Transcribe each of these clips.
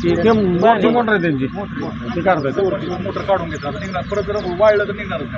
हा. ते मोठी मोटर आहे त्यांची. ते काढतात. मोटर काढून घेतात. निघणार. परत जर वाळलं तर निघणारच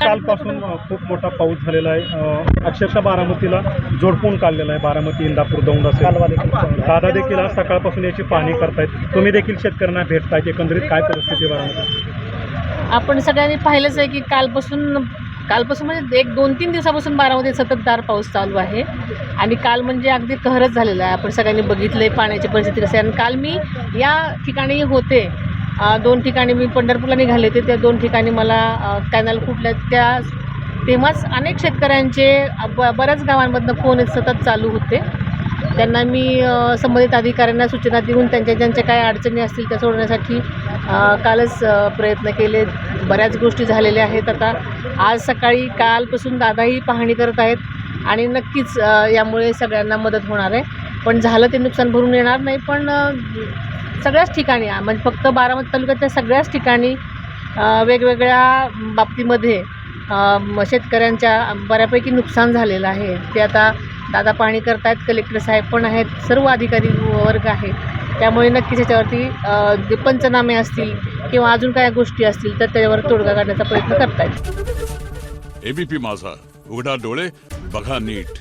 कालपासून खूप मोठा पाऊस झालेला आहे. अक्षरशः बारामतीला जोडपून काढलेला आहे. बारामती इंदापूर दौंड असेल. दादा देखील आज सकाळपासून याची पाहणी करतायत. तुम्ही देखील शेतकऱ्यांना भेटतायत. एकंदरीत काय परिस्थिती बारामती आपण सगळ्यांनी पाहिलंच आहे की कालपासून कालपासून म्हणजे एक दोन तीन दिवसापासून बारामध्ये सततधार पाऊस चालू आहे. आणि काल म्हणजे अगदी कहरच झालेला आहे. आपण सगळ्यांनी बघितलं आहे पाण्याची परिस्थिती कशी आहे. आणि काल मी या ठिकाणी होते. दोन ठिकाणी मी पंढरपूरला निघाले होते. त्या दोन ठिकाणी मला कॅनल फुटल्या त्या तेव्हाच अनेक शेतकऱ्यांचे ब बऱ्याच गावांमधनं फोन सतत चालू होते. त्यांना मी संबंधित अधिकाऱ्यांना सूचना देऊन त्यांच्या ज्यांच्या काय अडचणी असतील त्या सोडवण्यासाठी कालच प्रयत्न केले बऱ्याच गोष्टी झालेल्या आहेत. आता आज सकाळी कालपासून दादाही पाहणी करत आहेत आणि नक्कीच यामुळे सगळ्यांना मदत होणार आहे. पण झालं ते नुकसान भरून येणार नाही पण सगळ्याच ठिकाणी म्हणजे फक्त बारामती तालुक्यातल्या सगळ्याच ठिकाणी वेगवेगळ्या बाबतीमध्ये शेतकऱ्यांच्या बऱ्यापैकी नुकसान झालेलं आहे. ते आता दादा पाहणी करतायत कलेक्टर साहेब पण आहेत सर्व अधिकारी वर्ग आहे त्यामुळे नक्कीच याच्यावरती जे पंचनामे असतील किंवा अजून काय गोष्टी असतील तर त्याच्यावर तोडगा काढण्याचा प्रयत्न करतायत. एबीपी माझा. उघडा डोळे बघा नीट.